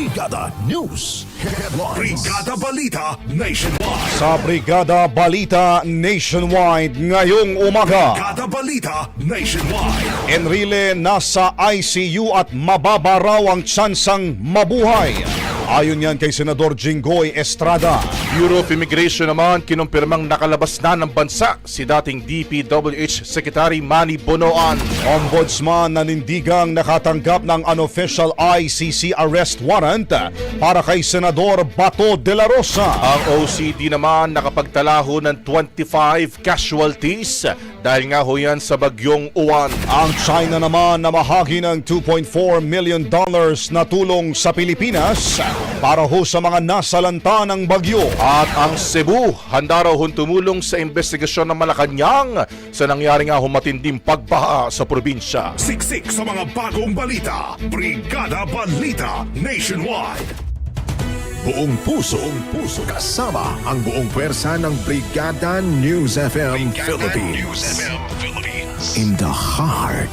Brigada News Headlines. Brigada Balita Nationwide. Sa Brigada Balita Nationwide ngayong umaga. Brigada Balita Nationwide. Enrile nasa ICU at mababa raw ang tsansang mabuhay. Ayon yan kay Senador Jinggoy Estrada. Bureau of Immigration naman kinumpirmang nakalabas na ng bansa si dating DPWH Secretary Manny Bonoan. Ombudsman nanindigang nakatanggap ng unofficial ICC arrest warrant para kay Senador Bato de la Rosa. Ang OCD naman nakapagtalaho ng 25 casualties dahil nga ho yan sa bagyong Uwan. Ang China naman na mahagi ng 2.4 million dollars na tulong sa Pilipinas para ho sa mga nasalanta ng bagyo. At ang Cebu, handa raw hong tumulong sa investigasyon ng Malacanang sa nangyari nga ho matinding pagbaha sa probinsya. Siksik sa mga bagong balita. Brigada Balita Nationwide. Buong puso, buong puso kasama ang buong pwersa ng Brigada News FM Philippines. In the heart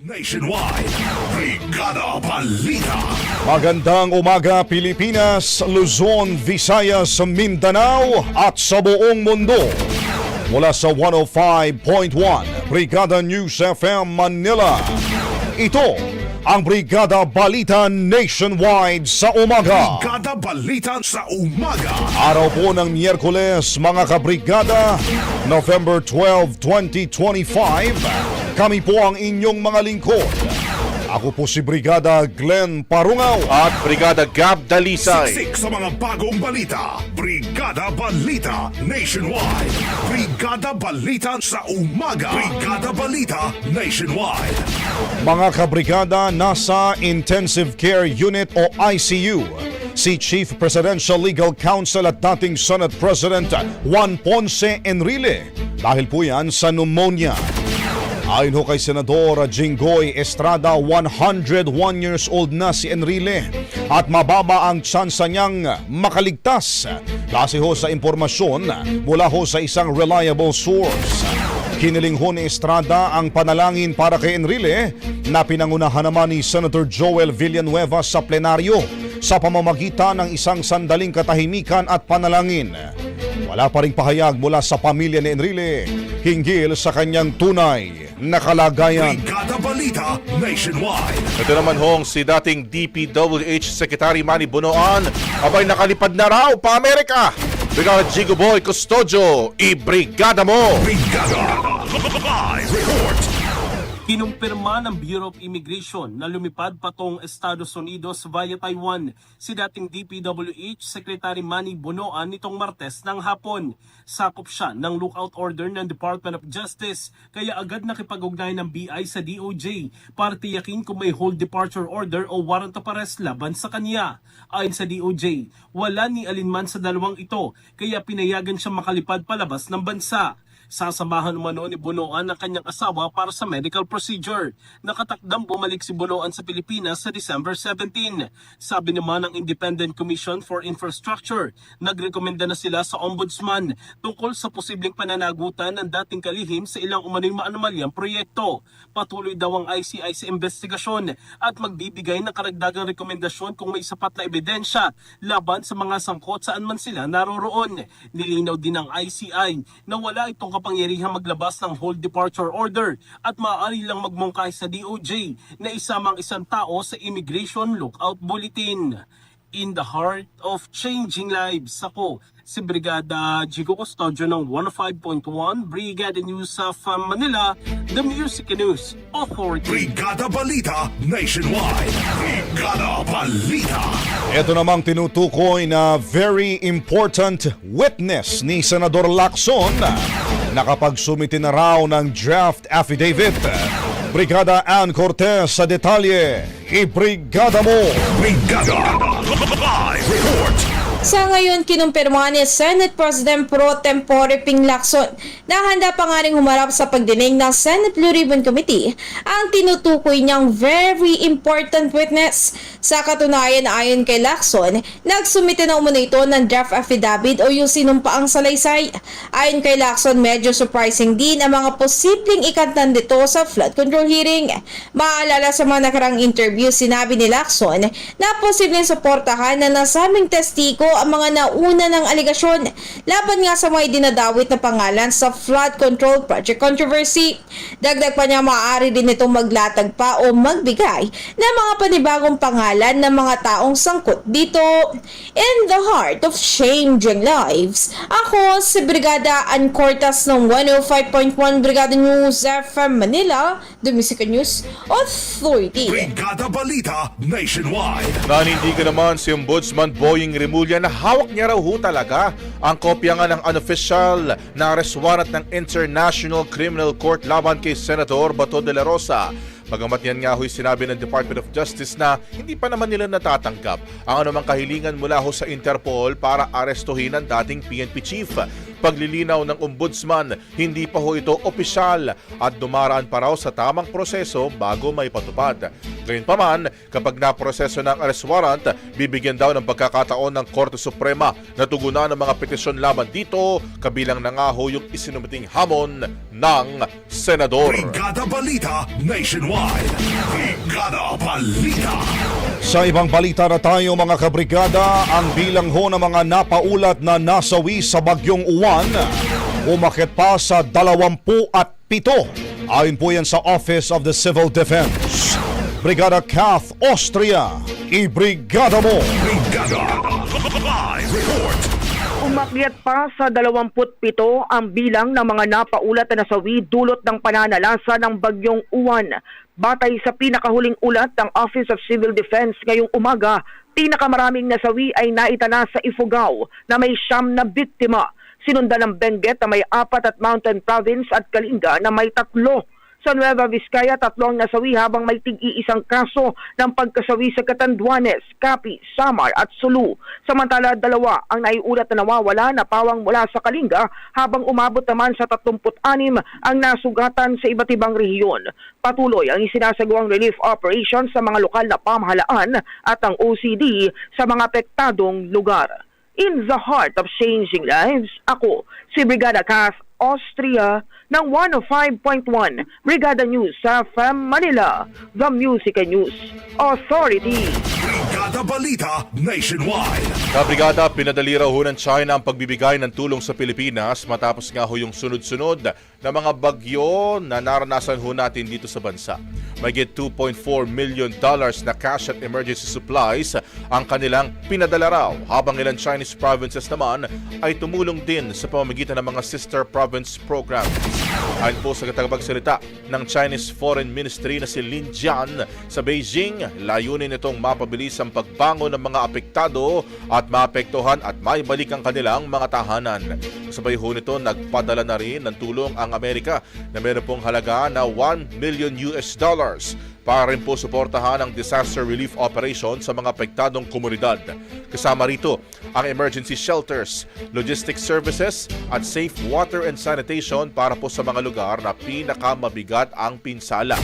Nationwide. Brigada Balita. Magandang umaga Pilipinas, Luzon, Visayas, Mindanao at sa buong mundo. Mula sa 105.1 Brigada News FM Manila. Ito ang Brigada Balita Nationwide sa umaga. Brigada Balita sa umaga. Araw po ng Miyerkules, mga kabrigada, November 12, 2025. Kami po ang inyong mga lingkod. Ako po si Brigada Glenn Parungaw. At Brigada Gab Dalisay. Siksik sa mga bagong balita. Brigada Balita Nationwide. Brigada Balita sa umaga. Brigada Balita Nationwide. Mga kabrigada, nasa Intensive Care Unit o ICU si Chief Presidential Legal Counsel at dating Senate President Juan Ponce Enrile dahil po yan sa pneumonia. Ayon ho kay Senador Jinggoy Estrada, 101 years old na si Enrile at mababa ang tsansa niyang makaligtas. Base ho sa impormasyon mula ho sa isang reliable source. Kiniling ho ni Estrada ang panalangin para kay Enrile na pinangunahan naman ni Senator Joel Villanueva sa plenaryo sa pamamagitan ng isang sandaling katahimikan at panalangin. Wala pa ring pahayag mula sa pamilya ni Enrile hinggil sa kanyang tunay na kalagayan. Brigada Balita Nationwide. Ito naman hong si dating DPWH Secretary Manny Bonoan abay nakalipad na raw pa Amerika. Brigada Jigo Boy Custodio, i-brigada mo! Brigada Live Report. Kinumpirma ng Bureau of Immigration na lumipad patong Estados Unidos via Taiwan si dating DPWH Secretary Manny Bonoan nitong Martes ng hapon. Sakop siya ng lookout order ng Department of Justice kaya agad nakipag-ugnay ng BI sa DOJ para tiyakin kung may hold departure order o warrant of arrest laban sa kanya. Ayon sa DOJ, wala ni alinman sa dalawang ito kaya pinayagan siya makalipad palabas ng bansa. Sasamahan umano ni Bunoan ang kanyang asawa para sa medical procedure. Nakatakdang bumalik si Bunoan sa Pilipinas sa December 17. Sabi naman ng Independent Commission for Infrastructure, nagrekomenda na sila sa Ombudsman tungkol sa posibleng pananagutan ng dating kalihim sa ilang umano'y maanomalyang proyekto. Patuloy daw ang ICI sa investigasyon at magbibigay ng karagdagang rekomendasyon kung may sapat na ebidensya laban sa mga sangkot saan man sila naroroon. Nilinaw din ng ICI na wala itong kapangyarihang maglabas ng hold departure order at maaari lang magmungkay sa DOJ na isamang isang tao sa Immigration Lookout Bulletin. In the heart of changing lives, ako si Brigada Jigo Custodio ng 105.1 Brigada News of Manila, the Music News Authority. Brigada Balita Nationwide. Brigada Balita. Ito namang tinutukoy na very important witness ni Senador Lacson nakapagsumiti na raw ng draft affidavit. Brigada Ann Cortez sa detalye. I-brigada mo! Brigada Live Report. Sa ngayon, kinumpirma ni Senate President Pro Tempore Ping Lacson na handa pa nga rin humarap sa pagdinig ng Senate Blue Ribbon Committee ang tinutukoy niyang very important witness. Sa katunayan, ayon kay Lacson, nagsumite na umano ito ng draft affidavit o yung sinumpaang salaysay. Ayon kay Lacson, medyo surprising din ang mga posibleng ikantan dito sa flood control hearing. Maalala sa mga nakarang interview, sinabi ni Lacson na posibleng suportahan na nasaming testigo ang mga nauna ng aligasyon laban nga sa mga dinadawit na pangalan sa flood control project controversy. Dagdag pa niya maaari din itong maglatag pa o magbigay ng mga panibagong pangalan ng mga taong sangkot dito. In the heart of changing lives, ako si Brigada Ann Cortas ng 105.1 Brigada News FM Manila, The Music News Authority. Brigada Balita Nationwide. Nanindigan naman si Ombudsman Boying Remulla na hawak niya raw ho talaga ang kopya nga ng unofficial na arrest warrant ng International Criminal Court laban kay Senator Bato de la Rosa. Bagamat yan nga ho'y sinabi ng Department of Justice na hindi pa naman nila natatanggap ang anumang kahilingan mula ho sa Interpol para arestuhin ang dating PNP chief. Paglilinaw ng ombudsman, hindi pa ho ito opisyal at dumaraan pa raw sa tamang proseso bago may patupad. Gayunpaman, kapag naproseso ng arrest warrant, bibigyan daw ng pagkakataon ng Korte Suprema na tugunan ang mga petisyon laban dito, kabilang na nga ho yung isinumiting hamon ng senador. Brigada Balita Nationwide. Brigada Balita. Sa ibang balita na tayo mga kabrigada, ang bilang ho ng mga napaulat na nasawi sa bagyong uwan, umakit pa sa 27. Ayon po yan sa Office of the Civil Defense. Brigada Kath Austria, i-brigada mo! Brigada Live Report. Umakyat pa sa 27 ang bilang ng mga napaulat na nasawi dulot ng pananalasa ng bagyong uwan. Batay sa pinakahuling ulat ng Office of Civil Defense ngayong umaga, pinakamaraming nasawi ay naitala sa Ifugao na may siyam na biktima. Sinundan ng Benguet na may apat at Mountain Province at Kalinga na may tatlo. Sa Nueva Vizcaya, tatlo ang nasawi habang may tig-iisang kaso ng pagkasawi sa Catanduanes, Capi, Samar at Sulu. Samantala, dalawa ang naiulat na nawawala na pawang mula sa Kalinga habang umabot naman sa 36 ang nasugatan sa iba't ibang rehiyon. Patuloy ang isinasagawang relief operation sa mga lokal na pamahalaan at ang OCD sa mga apektadong lugar. In the heart of changing lives, ako si Brigada Cass Austria ng 105.1 Brigada News sa FM Manila, The Music and News Authority. Brigada Balita Nationwide. Kabrigada, pinadali raw ho ng China ang pagbibigay ng tulong sa Pilipinas matapos nga ho yung sunod-sunod na mga bagyo na naranasan ho natin dito sa bansa. May 2.4 million dollars na cash at emergency supplies ang kanilang pinadala raw habang ilang Chinese provinces naman ay tumulong din sa pamamagitan ng mga sister province program. Ayon po sa katagpagsalita ng Chinese Foreign Ministry na si Lin Jian sa Beijing, layunin itong mapabilis ang pagbangon ng mga apektado at maapektuhan at maibalik ang kanilang mga tahanan. Sabay ho nito, nagpadala na rin ng tulong ang Amerika na meron pong halaga na 1 million US dollars para rin po suportahan ang disaster relief operation sa mga apektadong komunidad. Kasama rito ang emergency shelters, logistics services at safe water and sanitation para po sa mga lugar na pinakamabigat ang pinsala.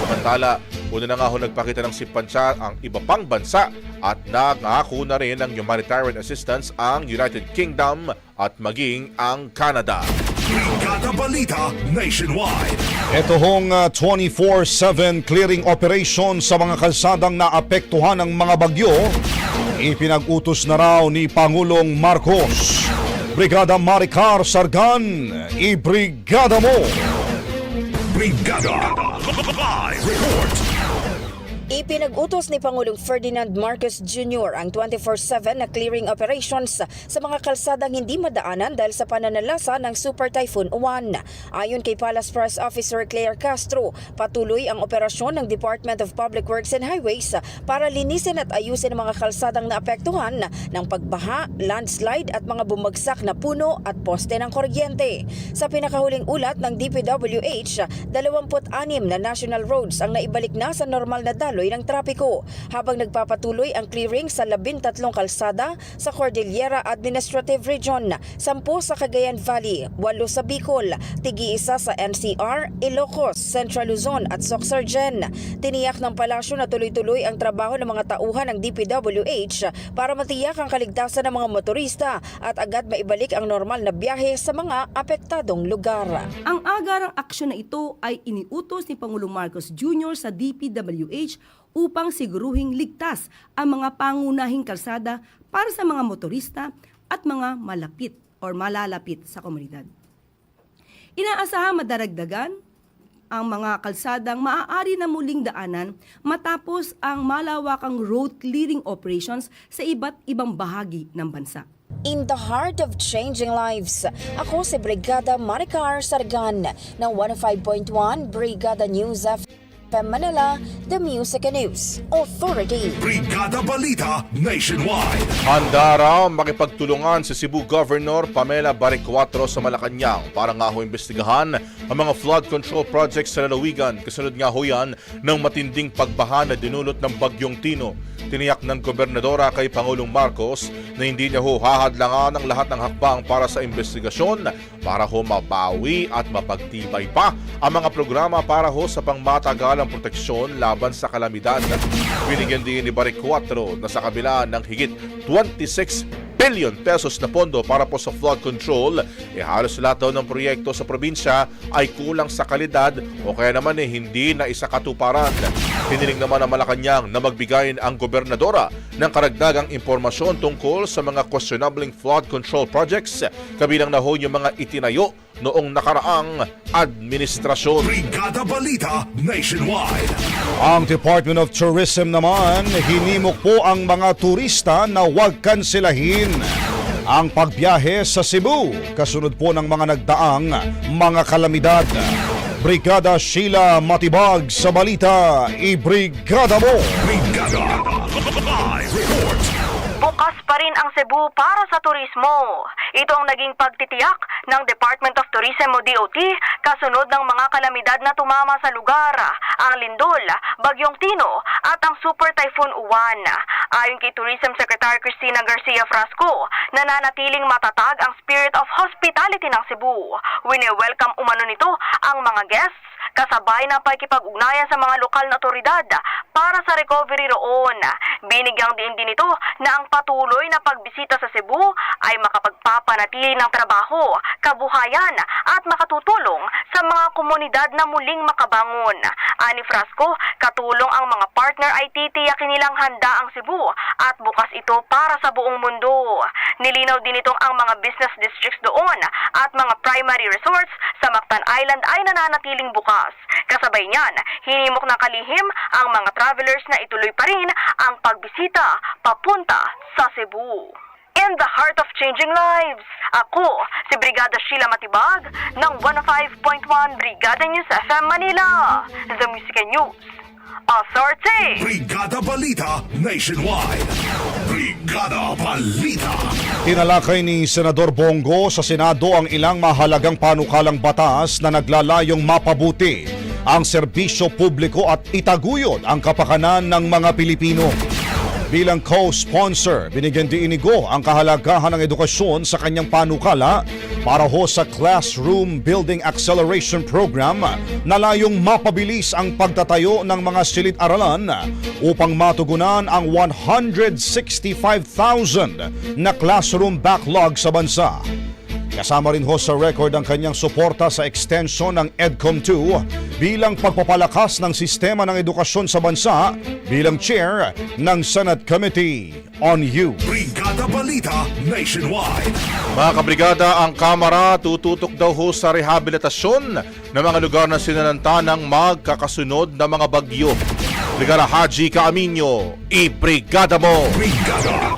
Samantala, una na nga ho nagpakita ng simpansya ang iba pang bansa at nangako na rin ng humanitarian assistance ang United Kingdom at maging ang Canada. Balita Nationwide. Ito hong uh, 24-7 clearing operation sa mga kalsadang naapektuhan ng mga bagyo, ipinag-utos na raw ni Pangulong Marcos. Brigada Maricar Sargan, i-brigada mo! Brigada. Live report. Ipinag-utos ni Pangulong Ferdinand Marcos Jr. ang 24-7 na clearing operations sa mga kalsadang hindi madaanan dahil sa pananalasa ng Super Typhoon Uwan. Ayon kay Palace Press Officer Claire Castro, patuloy ang operasyon ng Department of Public Works and Highways para linisin at ayusin ang mga kalsadang naapektuhan ng pagbaha, landslide at mga bumagsak na puno at poste ng kuryente. Sa pinakahuling ulat ng DPWH, 26 na national roads ang naibalik na sa normal na daloy ng trapiko habang nagpapatuloy ang clearing sa 13 kalsada sa Cordillera Administrative Region, 10 sa Cagayan Valley, 8 sa Bicol, tigi-isa sa NCR, Ilocos, Central Luzon at Soxargen. Tiniyak ng palasyo na tuloy-tuloy ang trabaho ng mga tauhan ng DPWH para matiyak ang kaligtasan ng mga motorista at agad maibalik ang normal na biyahe sa mga apektadong lugar. Ang agarang aksyon na ito ay iniutos ni Pangulong Marcos Jr. sa DPWH upang siguruhing ligtas ang mga pangunahing kalsada para sa mga motorista at mga malapit or malalapit sa komunidad. Inaasahang madaragdagan ang mga kalsadang maaari na muling daanan matapos ang malawakang road clearing operations sa iba't ibang bahagi ng bansa. In the heart of changing lives, ako si Brigada Maricar Sargan ng 105.1 Brigada News FM Manila, The Music and News Authority. Brigada Balita Nationwide. Handa raw makipagtulungan si Cebu Governor Pamela Baricuatro sa Malacanang para nga ho imbestigahan ang mga flood control projects sa lalawigan. Kasunod nga ho yan ng matinding pagbaha na dinulot ng Bagyong Tino. Tiniyak ng gobernadora kay Pangulong Marcos na hindi niya ho hahadlangan ang lahat ng hakbang para sa investigasyon para ho mabawi at mapagtibay pa ang mga programa para ho sa pangmatagalang proteksyon laban sa kalamidad. Binigyan din ni Baric 4 na sa kabila ng higit 26 billion pesos na pondo para po sa flood control, eh halos lahat ng proyekto sa probinsya ay kulang sa kalidad o kaya naman eh hindi na isa katuparan. Hiniling naman ang Malacanang na magbigay ang gobernadora ng karagdagang impormasyon tungkol sa mga questionabling flood control projects kabilang na ho yung mga itinayo noong nakaraang administrasyon. Brigada Balita Nationwide. Ang Department of Tourism naman, hinimok po ang mga turista na huwag kansilahin ang pagbiyahe sa Cebu kasunod po ng mga nagdaang mga kalamidad. Brigada Sheila Matibag sa balita, i-brigada mo! Brigada. Pa rin ang Cebu para sa turismo. Ito ang naging pagtitiyak ng Department of Tourism o DOT kasunod ng mga kalamidad na tumama sa lugar, ang Lindol, Bagyong Tino at ang Super Typhoon Uwan. Ayon kay Tourism Secretary Cristina Garcia Frasco, nananatiling matatag ang spirit of hospitality ng Cebu. Wini-welcome umano nito ang mga guests kasabay ng pakikipag-ugnayan sa mga lokal na otoridad para sa recovery roon. Binigyang din din ito na ang patuloy na pagbisita sa Cebu ay makapagpapanatili ng trabaho, kabuhayan at makatutulong sa mga komunidad na muling makabangon. Ani Frasco, katulong ang mga partner ay titiyakin nilang handa ang Cebu at bukas ito para sa buong mundo. Nilinaw din itong ang mga business districts doon at mga primary resorts sa Mactan Island ay nananatiling bukas. Kasabay niyan, hinimok na kalihim ang mga travelers na ituloy pa rin ang pagbisita papunta sa Cebu. In the heart of changing lives, ako si Brigada Sheila Matibag ng 105.1 Brigada News FM Manila, The Music News Authority. Brigada Balita Nationwide. Brigada Balita. Tinalakay ni Senador Bongo sa Senado ang ilang mahalagang panukalang batas na naglalayong mapabuti ang serbisyo publiko at itaguyod ang kapakanan ng mga Pilipino. Bilang co-sponsor, binigyan din inigo ang kahalagahan ng edukasyon sa kanyang panukala para ho sa Classroom Building Acceleration Program na layong mapabilis ang pagtatayo ng mga silid-aralan upang matugunan ang 165,000 na classroom backlog sa bansa. Kasama rin ho sa record ang kanyang suporta sa extension ng EDCOM 2 bilang pagpapalakas ng sistema ng edukasyon sa bansa bilang chair ng Senate Committee on Youth. Brigada Balita Nationwide. Mga kabrigada, ang Kamara tututok daw ho sa rehabilitasyon ng mga lugar na sinalanta ng magkakasunod na mga bagyo. Brigada Haji Kaaminyo, i-brigada mo! Brigada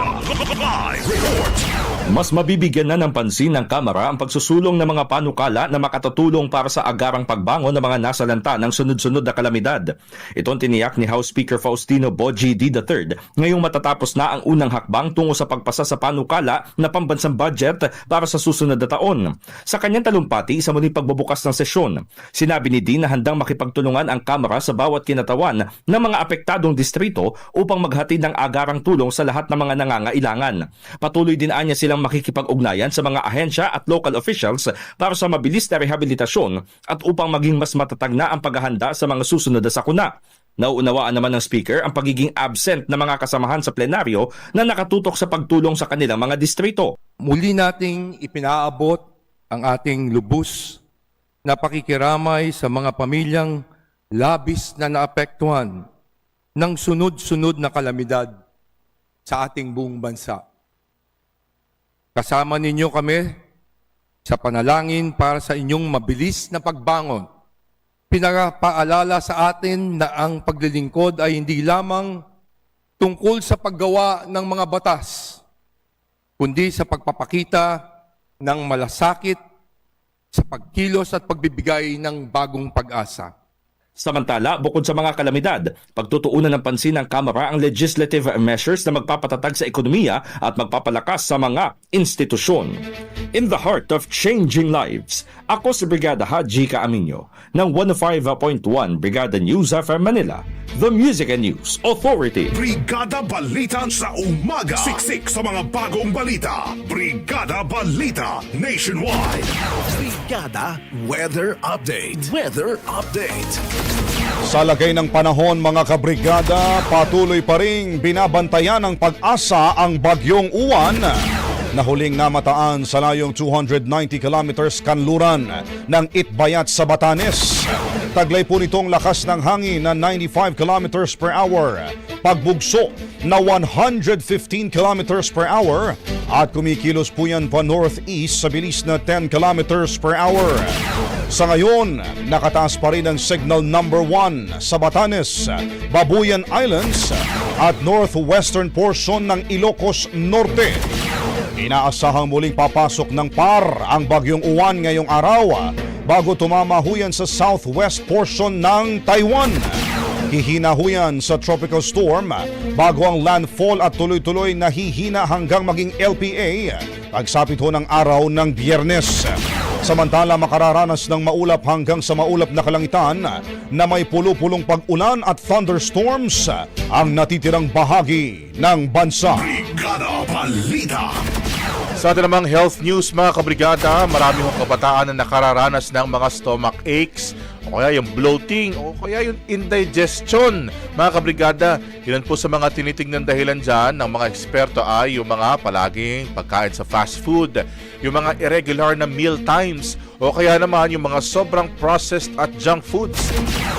Live Report. Mas mabibigyan na ng pansin ng Kamara ang pagsusulong ng mga panukala na makatutulong para sa agarang pagbangon ng mga nasalanta ng sunod-sunod na kalamidad. Ito ang tiniyak ni House Speaker Faustino Boji D. III ngayong matatapos na ang unang hakbang tungo sa pagpasa sa panukala na pambansang budget para sa susunod na taon. Sa kanyang talumpati sa muling pagbubukas ng sesyon, sinabi ni D na handang makipagtulungan ang Kamara sa bawat kinatawan ng mga apektadong distrito upang maghatid ng agarang tulong sa lahat ng mga nangangailangan. Patuloy din anya silang makikipag-ugnayan sa mga ahensya at local officials para sa mabilis na rehabilitasyon at upang maging mas matatag na ang paghahanda sa mga susunod na sakuna. Nauunawaan naman ng speaker ang pagiging absent ng mga kasamahan sa plenaryo na nakatutok sa pagtulong sa kanilang mga distrito. muli nating ipinaabot ang ating lubos na pakikiramay sa mga pamilyang labis na naapektuhan ng sunod-sunod na kalamidad sa ating buong bansa. Kasama ninyo kami sa panalangin para sa inyong mabilis na pagbangon. Pinapaalala sa atin na ang paglilingkod ay hindi lamang tungkol sa paggawa ng mga batas, kundi sa pagpapakita ng malasakit sa pagkilos at pagbibigay ng bagong pag-asa. Samantala, bukod sa mga kalamidad, pagtutuunan ng pansin ng Kamara ang legislative measures na magpapatatag sa ekonomiya at magpapalakas sa mga institusyon. In the heart of changing lives, ako si Brigada Haji Kaaminyo ng 105.1 Brigada News FM Manila, the Music and News Authority. Brigada Balita sa umaga. Siksik sa mga bagong balita. Brigada Balita Nationwide. Brigada Weather Update. Weather Update. Sa lagay ng panahon mga kabrigada, patuloy pa ring binabantayan ng pag-asa ang bagyong uwan na huling namataan sa layong 290 kilometers kanluran ng Itbayat sa Batanes. Taglay po nitong lakas ng hangin na 95 kilometers per hour, pagbugso na 115 kilometers per hour at kumikilos po yan pa northeast sa bilis na 10 kilometers per hour. Sa ngayon, nakataas pa rin ang signal number 1 sa Batanes, Babuyan Islands at northwestern portion ng Ilocos Norte. Inaasahang muling papasok ng par ang bagyong uwan ngayong araw bago tumama huyan sa southwest portion ng Taiwan. Naghihina ho yan sa tropical storm bago ang landfall at tuloy-tuloy nahihina hanggang maging LPA pagsapit ho ng araw ng biyernes. Samantala makararanas ng maulap hanggang sa maulap na kalangitan na may pulo-pulong pag-ulan at thunderstorms ang natitirang bahagi ng bansa. Brigada Balita. Sa atin namang health news mga kabrigada, marami hong kabataan na nakararanas ng mga stomach aches o kaya yung bloating o kaya yung indigestion. Mga kabrigada, ilan po sa mga tinitingnan dahilan dyan ng mga eksperto ay yung mga palaging pagkain sa fast food, yung mga irregular na meal times o kaya naman yung mga sobrang processed at junk foods.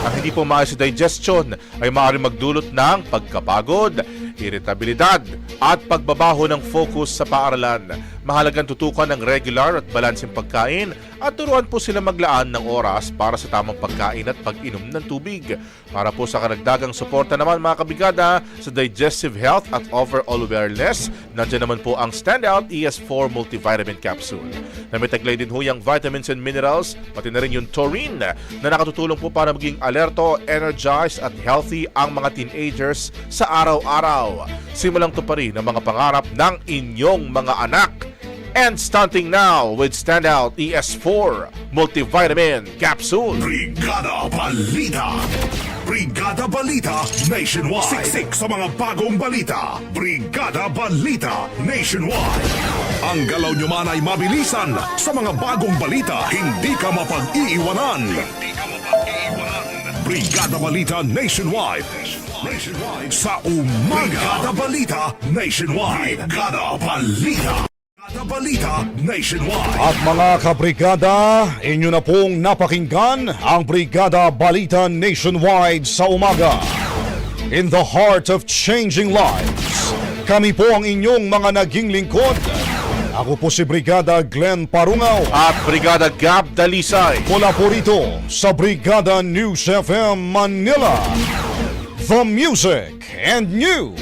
Ang hindi po maayos sa digestion ay maaaring magdulot ng pagkapagod, iritabilidad at pagbabaho ng focus sa paaralan. Mahalagang tutukan ng regular at balanseng pagkain at turuan po sila maglaan ng oras para sa tamang pagkain at pag-inom ng tubig. Para po sa karagdagang suporta naman mga kabigada sa digestive health at overall wellness, nandiyan naman po ang Standout ES4 Multivitamin Capsule. Na din ho yung vitamins and minerals, pati na rin yung taurine na nakatutulong po para maging alerto, energized at healthy ang mga teenagers sa araw-araw. Simulang tuparin ang mga pangarap ng inyong mga anak. And stunting now with Standout ES4 Multivitamin Capsule. Brigada Balita. Brigada Balita Nationwide. Siksik sa mga bagong balita. Brigada Balita Nationwide. Ang galaw nyo man ay mabilisan. Sa mga bagong balita, hindi ka mapag-iiwanan. Hindi ka mapag-iiwanan. Brigada Balita Nationwide. Nationwide. Sa umaga. Brigada Balita Nationwide. Brigada Balita. Balita Nationwide. At mga kabrigada, inyo na pong napakinggan ang Brigada Balita Nationwide sa umaga. In the heart of changing lives, kami po ang inyong mga naging lingkod. Ako po si Brigada Glenn Parungaw. At Brigada Gab Dalisay. Mula po rito sa Brigada News FM Manila. The Music and News